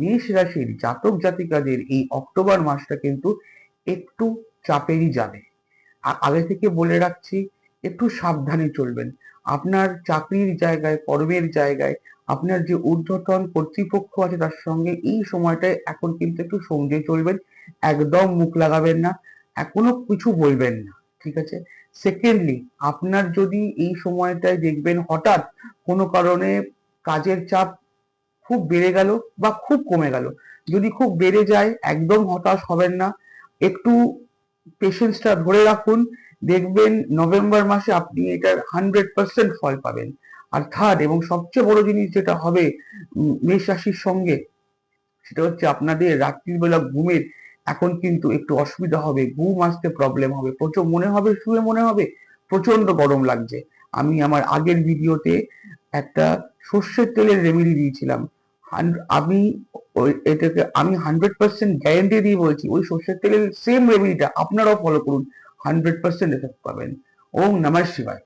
মেষ রাশির জাতক জাতিকাদের এই অক্টোবর মাসটা কিন্তু একটু চাপেরই যাবে। আর আগে থেকে বলে রাখছি, একটু সাবধানে চলবেন। আপনার চাকরির জায়গায়, কর্মের জায়গায়, আপনার যে ঊর্ধ্বতন কর্তৃপক্ষ আছে তার সঙ্গে এই সময়টায় এখন কিন্তু একটু সঙ্গে চলবেন। একদম মুখ লাগাবেন না, এখনও কিছু বলবেন না, ঠিক আছে? সেকেন্ডলি আপনার যদি এই সময়টায় দেখবেন হঠাৎ কোনো কারণে কাজের চাপ খুব বেড়ে গেল বা খুব কমে গেল। যদি খুব বেড়ে যায়, একদম হতাশ হবেন না। একটু পেশেন্সটা ধরে রাখুন। দেখবেন নভেম্বর মাসে আপনি এটার হান্ড্রেড পার্সেন্ট ফল পাবেন। আর থার্ড এবং সবচেয়ে বড় জিনিস যেটা হবে মেষ রাশির সঙ্গে, সেটা হচ্ছে আপনাদের রাত্রির বেলা ঘুমের এখন কিন্তু একটু অসুবিধা হবে। ঘুম আসতে প্রবলেম হবে। প্রচুর মনে হবে, শুয়ে মনে হবে প্রচণ্ড গরম লাগছে। আমি আমার আগের ভিডিওতে একটা সর্ষের তেলের রেমেডি দিয়েছিলাম। আমি এটাকে আমি হান্ড্রেড পার্সেন্ট গ্যারেন্টি দিয়ে বলছি, ওই সর্ষের তেলের সেম রেমেডিটা আপনারাও ফলো করুন হান্ড্রেড পার্সেন্ট এফেক্ট পাবেন। ওম নমঃ শিবায়।